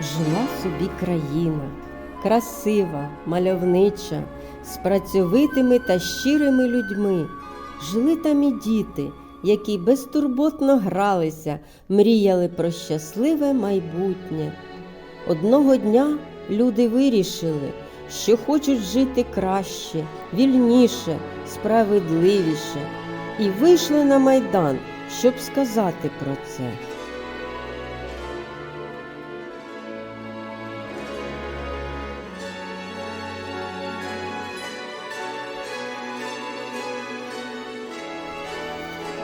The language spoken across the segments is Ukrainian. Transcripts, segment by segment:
Жила собі країна, красива, мальовнича, з працьовитими та щирими людьми. Жили там і діти, які безтурботно гралися, мріяли про щасливе майбутнє. Одного дня люди вирішили, що хочуть жити краще, вільніше, справедливіше, і вийшли на майдан, щоб сказати про це.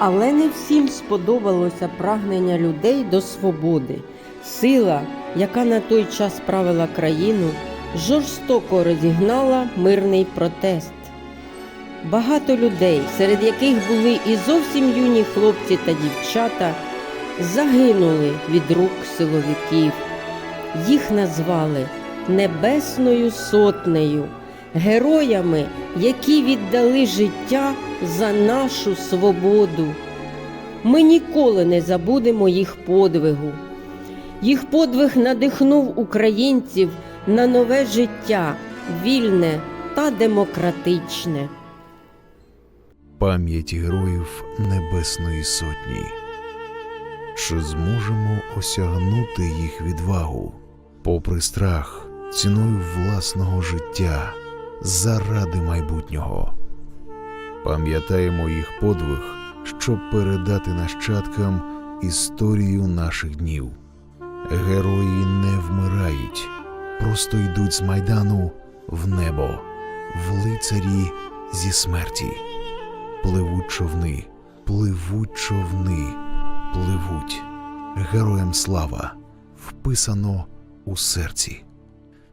Але не всім сподобалося прагнення людей до свободи. Сила, яка на той час правила країну, жорстоко розігнала мирний протест. Багато людей, серед яких були і зовсім юні хлопці та дівчата, загинули від рук силовиків. Їх назвали Небесною Сотнею, героями, які віддали життя за нашу свободу. Ми ніколи не забудемо їх подвигу. Їх подвиг надихнув українців на нове життя, вільне та демократичне. пам'ять героїв Небесної Сотні. Чи зможемо осягнути їх відвагу, попри страх, ціною власного життя, заради майбутнього? Пам'ятаємо їх подвиг, щоб передати нащадкам історію наших днів. Герої не вмирають, просто йдуть з майдану в небо, в лицарі зі смерті. Пливуть човни, пливуть човни, пливуть. Героям слава вписано у серці.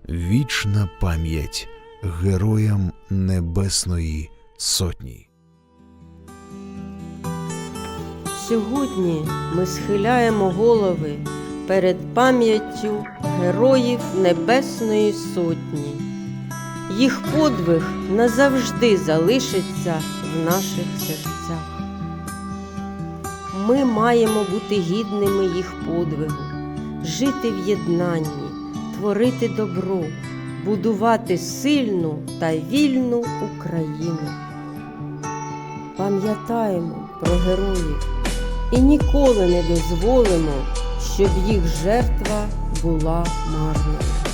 Вічна пам'ять героям Небесної Сотні. Сьогодні ми схиляємо голови перед пам'яттю героїв Небесної Сотні. Їх подвиг назавжди залишиться в наших серцях. Ми маємо бути гідними їх подвигу, жити в єднанні, творити добро, будувати сильну та вільну Україну. Пам'ятаємо про героїв і ніколи не дозволимо, щоб їх жертва була марною.